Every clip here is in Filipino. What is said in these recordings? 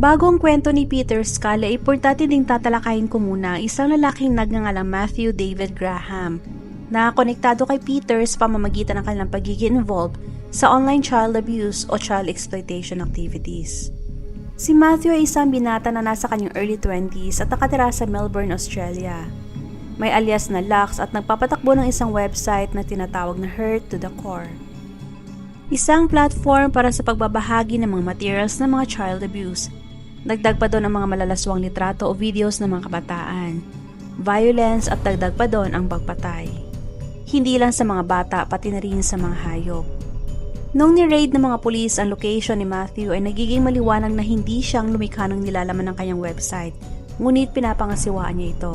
Bago ang kwento ni Peter Scully importante ding tatalakayin ko muna isang lalaking nagngangalang Matthew David Graham na konektado kay Peter sa pamamagitan ng kanilang pagiging involved sa online child abuse o child exploitation activities. Si Matthew ay isang binata na nasa kanyang early 20s at nakatira sa Melbourne, Australia. May alias na Lux at nagpapatakbo ng isang website na tinatawag na Hurt to the Core. Isang platform para sa pagbabahagi ng mga materials ng mga child abuse Dagdag pa doon ang mga malalaswang litrato o videos ng mga kabataan, violence at dagdag pa doon ang pagpatay. Hindi lang sa mga bata pati na rin sa mga hayop. Nung ni-raid ng mga pulis ang location ni Matthew ay nagiging maliwanag na hindi siyang lumikha ng nilalaman ng kanyang website, ngunit pinapangasiwaan niya ito.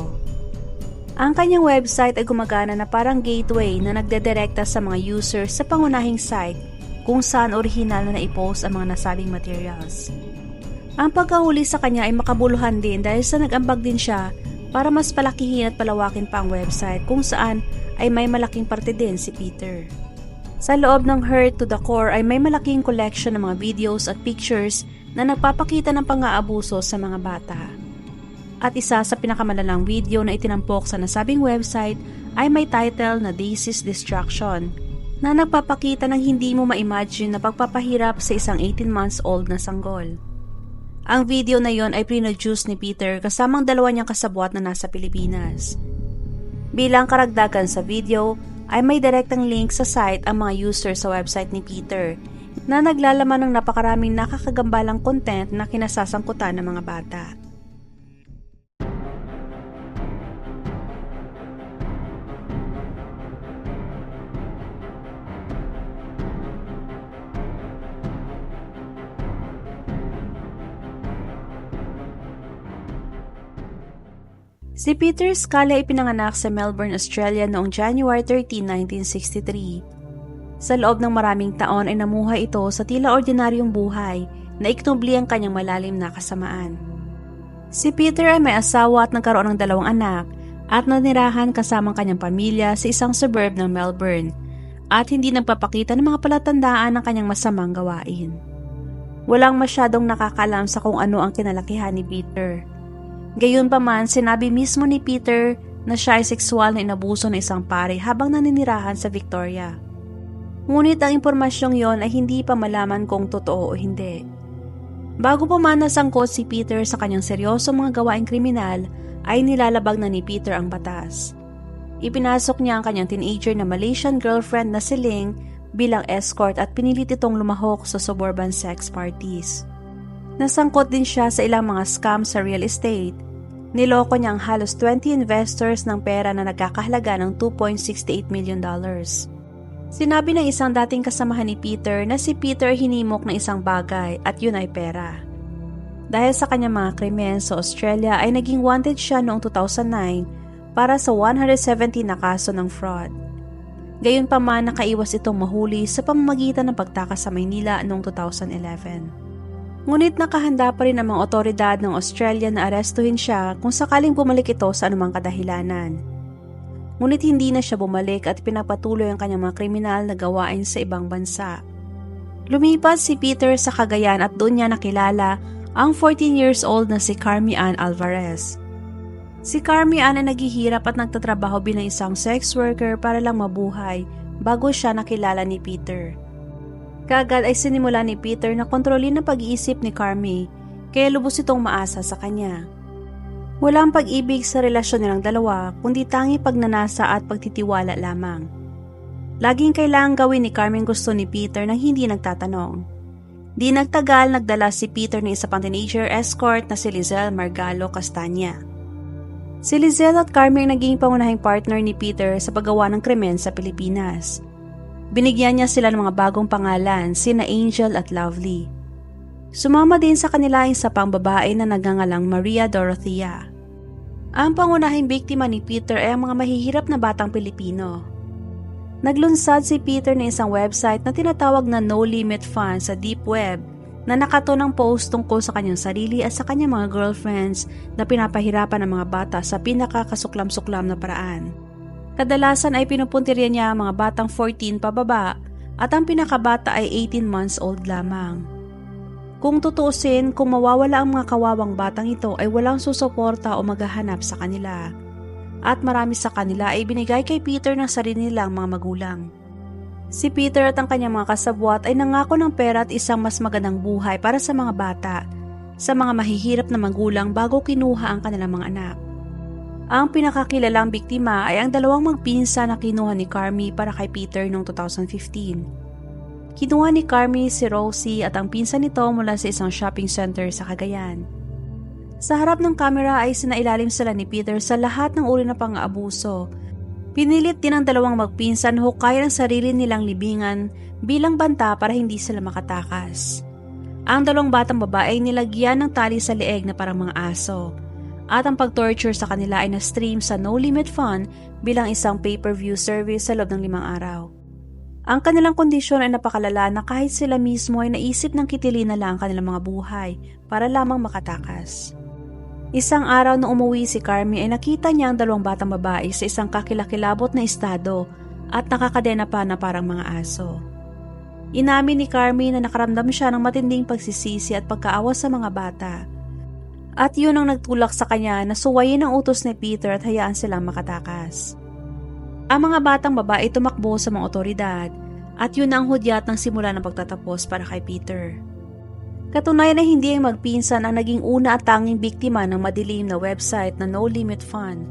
Ang kanyang website ay gumagana na parang gateway na nagdedirekta sa mga users sa pangunahing site kung saan orihinal na naipost ang mga nasabing materials. Ang pagkahuli sa kanya ay makabuluhan din dahil sa nag-ambag din siya para mas palakihin at palawakin pa ang website kung saan ay may malaking parte din si Peter. Sa loob ng Hurt to the Core ay may malaking collection ng mga videos at pictures na nagpapakita ng pang-aabuso sa mga bata. At isa sa pinakamalalang video na itinampok sa nasabing website ay may title na Daisy's Destruction na nagpapakita ng hindi mo ma-imagine na pagpapahirap sa isang 18 months old na sanggol. Ang video na yon ay produce ni Peter kasamang dalawa niyang kasabwat na nasa Pilipinas. Bilang karagdagan sa video, ay may direktang link sa site ang mga user sa website ni Peter na naglalaman ng napakaraming nakakagambalang content na kinasasangkutan ng mga bata. Si Peter Scala ay pinanganak sa Melbourne, Australia noong January 13, 1963. Sa loob ng maraming taon ay namuhay ito sa tila ordinaryong buhay na iknubli ang kanyang malalim na kasamaan. Si Peter ay may asawa at nagkaroon ng dalawang anak at nanirahan kasamang kanyang pamilya sa isang suburb ng Melbourne at hindi nagpapakita ng mga palatandaan ng kanyang masamang gawain. Walang masyadong nakakalam sa kung ano ang kinalakihan ni Peter Gayunpaman, sinabi mismo ni Peter na siya ay sexual na inabuso ng isang pare habang naninirahan sa Victoria. Ngunit ang impormasyong yon ay hindi pa malaman kung totoo o hindi. Bago pa man nasangkot si Peter sa kanyang seryosong mga gawaing kriminal, ay nilalabag na ni Peter ang batas. Ipinasok niya ang kanyang teenager na Malaysian girlfriend na si Ling bilang escort at pinilit itong lumahok sa suburban sex parties. Nasangkot din siya sa ilang mga scam sa real estate Niloko niya ang halos 20 investors ng pera na nagkakahalaga ng 2.68 million dollars. Sinabi ng isang dating kasamahan ni Peter na si Peter hinimok ng isang bagay at yun ay pera. Dahil sa kanyang mga krimen sa Australia ay naging wanted siya noong 2009 para sa 170 na kaso ng fraud. Gayunpaman nakaiwas itong mahuli sa pamamagitan ng pagtakas sa Maynila noong 2011. Ngunit nakahanda pa rin ang mga otoridad ng Australia na arestuhin siya kung sakaling bumalik ito sa anumang kadahilanan. Ngunit hindi na siya bumalik at pinapatuloy ang kanyang mga kriminal na gawain sa ibang bansa. Lumipat si Peter sa Cagayan at doon niya nakilala ang 14 years old na si Carmi Ann Alvarez. Si Carmi Ann ay naghihirap at nagtatrabaho bilang isang sex worker para lang mabuhay bago siya nakilala ni Peter. Kagad ay sinimula ni Peter na kontrolin ang pag-iisip ni Carmi, kaya lubos itong maasa sa kanya. Walang pag-ibig sa relasyon nilang dalawa, kundi tangi pagnanasa at pagtitiwala lamang. Laging kailangang gawin ni Carmen gusto ni Peter nang hindi nagtatanong. Di nagtagal nagdala si Peter ng isa pang teenager escort na si Lizelle Margalo Castanya. Si Lizelle at Carmen naging pangunahing partner ni Peter sa paggawa ng krimen sa Pilipinas. Binigyan niya sila ng mga bagong pangalan, sina Angel at Lovely. Sumama din sa kanila isa pang babae na nagangalang Maria Dorothea. Ang pangunahing biktima ni Peter ay ang mga mahihirap na batang Pilipino. Naglunsad si Peter ng isang website na tinatawag na No Limit Fund sa Deep Web na nakato ng post tungkol sa kanyang sarili at sa kanyang mga girlfriends na pinapahirapan ng mga bata sa pinakakasuklam-suklam na paraan. Kadalasan ay pinupuntirya niya ang mga batang 14 pababa at ang pinakabata ay 18 months old lamang. Kung tutuusin, kung mawawala ang mga kawawang batang ito ay walang susuporta o maghahanap sa kanila. At marami sa kanila ay binigay kay Peter ng sarili nilang mga magulang. Si Peter at ang kanyang mga kasabwat ay nangako ng pera at isang mas magandang buhay para sa mga bata, sa mga mahihirap na magulang bago kinuha ang kanilang mga anak. Ang pinakakilalang biktima ay ang dalawang magpinsa na kinuha ni Carmi para kay Peter noong 2015. Kinuha ni Carmi si Rosie at ang pinsa nito mula sa isang shopping center sa Cagayan. Sa harap ng kamera ay sinailalim sila ni Peter sa lahat ng uri ng pang-aabuso Pinilit din ang dalawang magpinsan hukay ang sarili nilang libingan bilang banta para hindi sila makatakas. Ang dalawang batang babae ay nilagyan ng tali sa leeg na parang mga aso. At ang pag-torture sa kanila ay na-stream sa No Limit Fun bilang isang pay-per-view service sa loob ng limang araw. Ang kanilang kondisyon ay napakalala na kahit sila mismo ay naisip ng kitilin na lang ang kanilang mga buhay para lamang makatakas. Isang araw na umuwi si Carmi ay nakita niya ang dalawang batang babae sa isang kakilakilabot na estado at nakakadena pa na parang mga aso. Inamin ni Carmi na nakaramdam siya ng matinding pagsisisi at pagkaawa sa mga bata. At yun ang nagtulak sa kanya na suwayin ang utos ni Peter at hayaan silang makatakas. Ang mga batang babae tumakbo sa mga otoridad at yun ang hudyat ng simula ng pagtatapos para kay Peter. Katunayan na hindi ang magpinsan ang naging una at tanging biktima ng madilim na website na No Limit Fund.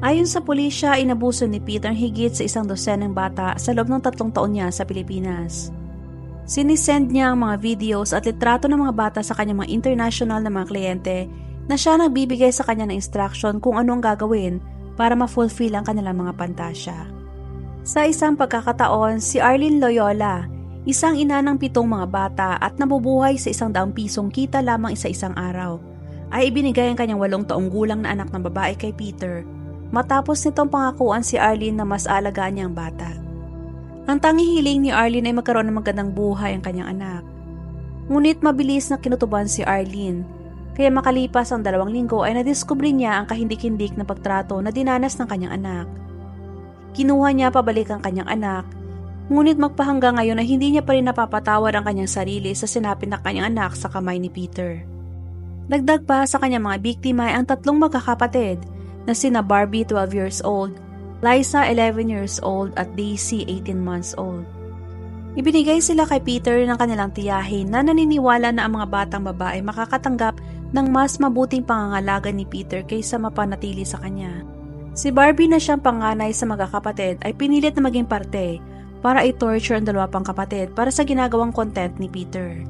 Ayon sa pulisya, inabuso ni Peter higit sa isang dosenang bata sa loob ng tatlong taon niya sa Pilipinas. Sinisend niya ang mga videos at litrato ng mga bata sa kanyang mga international na mga kliyente na siya nagbibigay sa kanya ng instruction kung ano ang gagawin para ma-fulfill ang kanilang mga pantasya. Sa isang pagkakataon, si Arlene Loyola, Isang ina ng pitong mga bata at nabubuhay sa isang daang pisong kita lamang isa-isang araw, ay ibinigay ang kanyang walong taong gulang na anak ng babae kay Peter matapos nitong pangakuan si Arlene na mas alagaan niya ang bata. Ang tanging hiling ni Arlene ay magkaroon ng magandang buhay ang kanyang anak. Ngunit mabilis na kinutuban si Arlene, kaya makalipas ang dalawang linggo ay nadiskubre niya ang kahindik-hindik na pagtrato na dinanas ng kanyang anak. Kinuha niya pabalik ang kanyang anak Ngunit magpahangga ngayon na hindi niya pa rin napapatawad ang kanyang sarili sa sinapit ng kanyang anak sa kamay ni Peter. Dagdag pa sa kanyang mga biktima ay ang tatlong magkakapatid na sina Barbie 12 years old, Liza 11 years old at Daisy 18 months old. Ibinigay sila kay Peter ng kanilang tiyahin na naniniwala na ang mga batang babae makakatanggap ng mas mabuting pangangalaga ni Peter kaysa mapanatili sa kanya. Si Barbie na siyang panganay sa magkakapatid ay pinilit na maging parte para i-torture ang dalawa pang kapatid para sa ginagawang content ni Peter.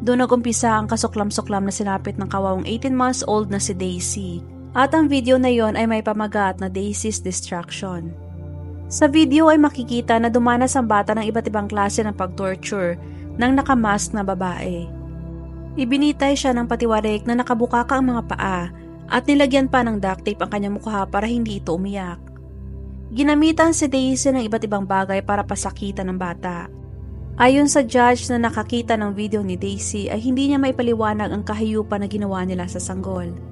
Doon nagumpisa ang kasuklam-suklam na sinapit ng kawawang 18 months old na si Daisy. At ang video na yon ay may pamagat na Daisy's Distraction. Sa video ay makikita na dumanas ang bata ng iba't ibang klase ng pag-torture ng nakamask na babae. Ibinitay siya ng patiwarik na nakabukaka ang mga paa at nilagyan pa ng duct tape ang kanyang mukha para hindi ito umiyak. Ginamitan si Daisy ng iba't ibang bagay para pasakitan ng bata. Ayon sa judge na nakakita ng video ni Daisy ay hindi niya maipaliwanag ang kahiyupan na ginawa nila sa sanggol.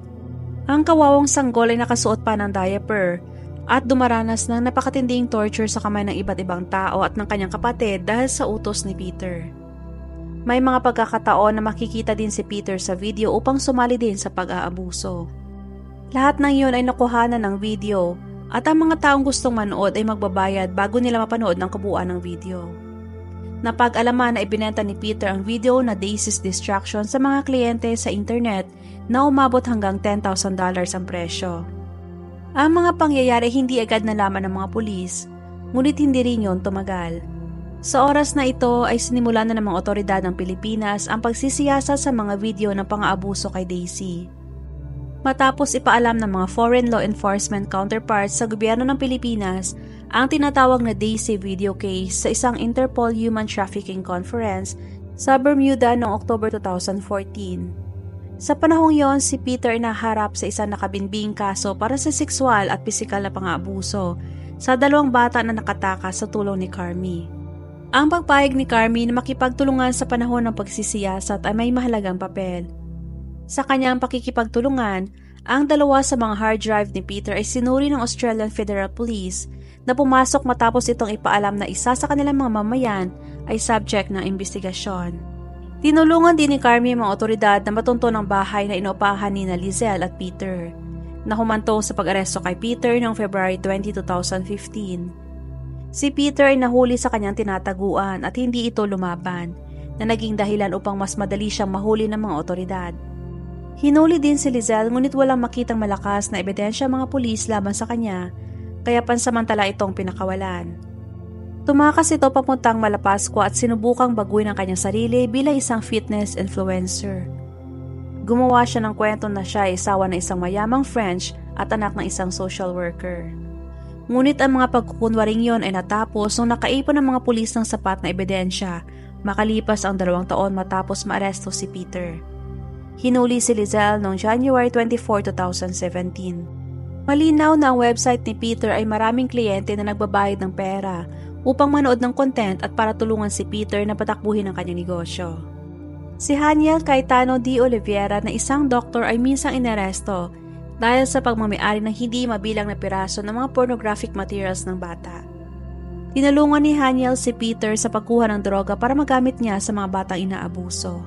Ang kawawang sanggol ay nakasuot pa ng diaper at dumaranas ng napakatinding torture sa kamay ng iba't ibang tao at ng kanyang kapatid dahil sa utos ni Peter. May mga pagkakataon na makikita din si Peter sa video upang sumali din sa pag-aabuso. Lahat ng iyon ay nakuhanan ng video at ang mga taong gustong manood ay magbabayad bago nila mapanood ng kabuuan ng video. Napag-alaman na ibinenta ni Peter ang video na Daisy's Distraction sa mga kliyente sa internet na umabot hanggang $10,000 ang presyo. Ang mga pangyayari hindi agad nalaman ng mga pulis, ngunit hindi rin yon tumagal. Sa oras na ito ay sinimulan na ng mga otoridad ng Pilipinas ang pagsisiyasa sa mga video ng pang-aabuso kay Daisy matapos ipaalam ng mga foreign law enforcement counterparts sa gobyerno ng Pilipinas ang tinatawag na Daisy video case sa isang Interpol Human Trafficking Conference sa Bermuda noong October 2014. Sa panahong yon, si Peter naharap sa isang nakabinbing kaso para sa sexual at pisikal na pang-aabuso sa dalawang bata na nakatakas sa tulong ni Carmi. Ang pagpayag ni Carmi na makipagtulungan sa panahon ng pagsisiyasat ay may mahalagang papel – sa kanyang pakikipagtulungan, ang dalawa sa mga hard drive ni Peter ay sinuri ng Australian Federal Police na pumasok matapos itong ipaalam na isa sa kanilang mga mamayan ay subject ng investigasyon. Tinulungan din ni Carmi ang mga otoridad na matunto ng bahay na inupahan ni Lizelle at Peter na humantong sa pag-aresto kay Peter noong February 20, 2015. Si Peter ay nahuli sa kanyang tinataguan at hindi ito lumaban na naging dahilan upang mas madali siyang mahuli ng mga otoridad. Hinuli din si Lizelle ngunit walang makitang malakas na ebidensya mga pulis laban sa kanya kaya pansamantala itong pinakawalan. Tumakas ito papuntang Malapascua at sinubukang baguhin ang kanyang sarili bilang isang fitness influencer. Gumawa siya ng kwento na siya ay isawa ng isang mayamang French at anak ng isang social worker. Ngunit ang mga pagkukunwaring yon ay natapos nung nakaipon ng mga pulis ng sapat na ebidensya makalipas ang dalawang taon matapos maaresto si Peter. Hinuli si Lizelle noong January 24, 2017. Malinaw na ang website ni Peter ay maraming kliyente na nagbabayad ng pera upang manood ng content at para tulungan si Peter na patakbuhin ang kanyang negosyo. Si Haniel Caetano D. Oliveira na isang doktor ay minsang inaresto dahil sa pagmamayari ng hindi mabilang na piraso ng mga pornographic materials ng bata. Tinulungan ni Haniel si Peter sa pagkuha ng droga para magamit niya sa mga batang inaabuso.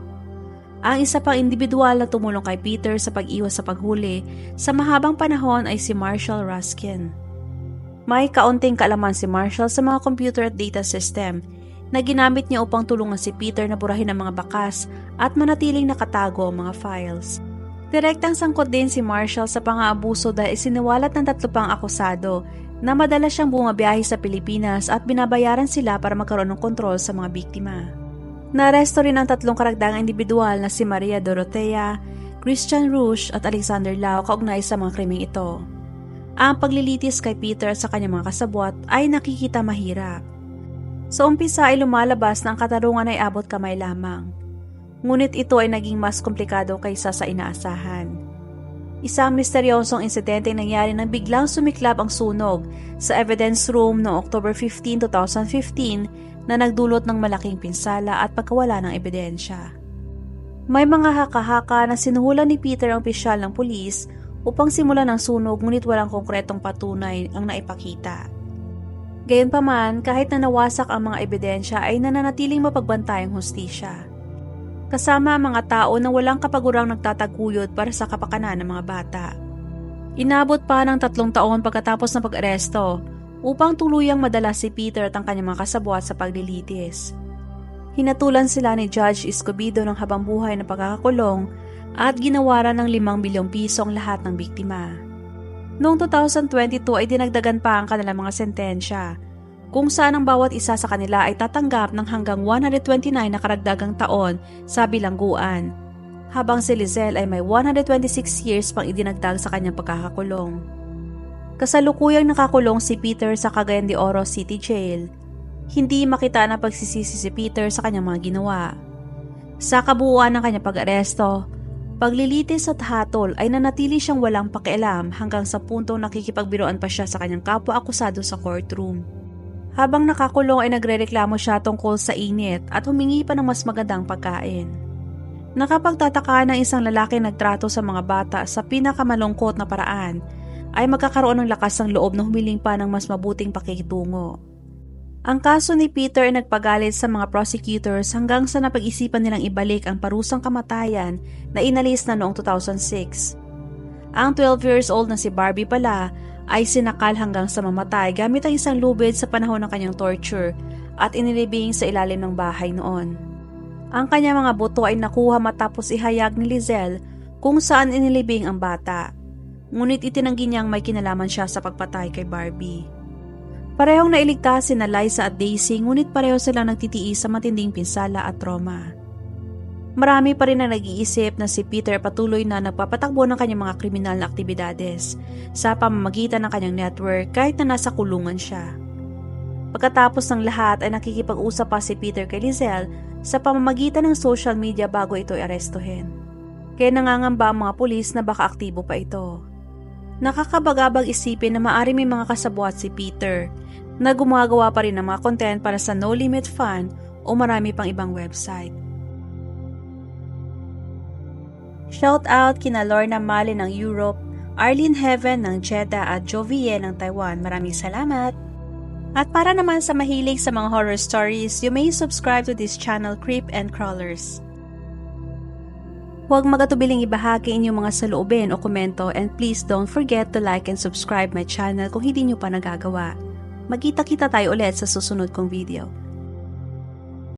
Ang isa pang individual na tumulong kay Peter sa pag-iwas sa paghuli sa mahabang panahon ay si Marshall Ruskin. May kaunting kaalaman si Marshall sa mga computer at data system na ginamit niya upang tulungan si Peter na burahin ang mga bakas at manatiling nakatago ang mga files. Direktang sangkot din si Marshall sa pang-aabuso dahil isiniwalat ng tatlo pang akusado na madalas siyang bumabiyahe sa Pilipinas at binabayaran sila para magkaroon ng kontrol sa mga biktima. Naaresto rin ang tatlong karagdagang individual na si Maria Dorotea, Christian Rouge at Alexander Lau kaugnay sa mga krimeng ito. Ang paglilitis kay Peter sa kanyang mga kasabwat ay nakikita mahirap. Sa umpisa ay lumalabas na ang katarungan ay abot kamay lamang. Ngunit ito ay naging mas komplikado kaysa sa inaasahan. Isang misteryosong insidente nangyari nang biglang sumiklab ang sunog sa evidence room noong October 15, 2015 na nagdulot ng malaking pinsala at pagkawala ng ebidensya. May mga haka-haka na sinuhulan ni Peter ang opisyal ng pulis upang simulan ang sunog ngunit walang konkretong patunay ang naipakita. Gayunpaman, kahit na nawasak ang mga ebidensya ay nananatiling mapagbantay ang hustisya. Kasama ang mga tao na walang kapagurang nagtataguyod para sa kapakanan ng mga bata. Inabot pa ng tatlong taon pagkatapos ng pag-aresto upang tuluyang madala si Peter at ang kanyang mga kasabwat sa paglilitis. Hinatulan sila ni Judge Escobedo ng habang buhay na pagkakakulong at ginawaran ng 5 milyong piso ang lahat ng biktima. Noong 2022 ay dinagdagan pa ang kanilang mga sentensya, kung saan ang bawat isa sa kanila ay tatanggap ng hanggang 129 na karagdagang taon sa bilangguan, habang si Lizelle ay may 126 years pang idinagdag sa kanyang pagkakakulong. Kasalukuyang nakakulong si Peter sa Cagayan de Oro City Jail. Hindi makita na pagsisisi si Peter sa kanyang mga ginawa. Sa kabuuan ng kanyang pag-aresto, Paglilitis at hatol ay nanatili siyang walang pakialam hanggang sa puntong nakikipagbiroan pa siya sa kanyang kapwa-akusado sa courtroom. Habang nakakulong ay nagrereklamo siya tungkol sa init at humingi pa ng mas magandang pagkain. Nakapagtataka ng isang lalaki nagtrato sa mga bata sa pinakamalungkot na paraan ay magkakaroon ng lakas ng loob na humiling pa ng mas mabuting pakikitungo. Ang kaso ni Peter ay nagpagalit sa mga prosecutors hanggang sa napag-isipan nilang ibalik ang parusang kamatayan na inalis na noong 2006. Ang 12 years old na si Barbie pala ay sinakal hanggang sa mamatay gamit ang isang lubid sa panahon ng kanyang torture at inilibing sa ilalim ng bahay noon. Ang kanyang mga buto ay nakuha matapos ihayag ni Lizelle kung saan inilibing ang bata. Ngunit itinanggi niyang may kinalaman siya sa pagpatay kay Barbie. Parehong nailigtas si na Liza at Daisy ngunit pareho silang nagtitiis sa matinding pinsala at trauma. Marami pa rin ang nag-iisip na si Peter patuloy na nagpapatakbo ng kanyang mga kriminal na aktibidades sa pamamagitan ng kanyang network kahit na nasa kulungan siya. Pagkatapos ng lahat ay nakikipag-usap pa si Peter kay Lizelle sa pamamagitan ng social media bago ito arestuhin. Kaya nangangamba ang mga pulis na baka aktibo pa ito. Nakakabagabag isipin na maari may mga kasabwat si Peter na gumagawa pa rin ng mga content para sa No Limit Fun o marami pang ibang website. Shout out kina Lorna Mali ng Europe, Arlene Heaven ng Jeddah at Jovie ng Taiwan. Maraming salamat! At para naman sa mahilig sa mga horror stories, you may subscribe to this channel Creep and Crawlers. Huwag magatubiling ibahagi inyong mga saloobin o komento and please don't forget to like and subscribe my channel kung hindi nyo pa nagagawa. Magkita-kita tayo ulit sa susunod kong video.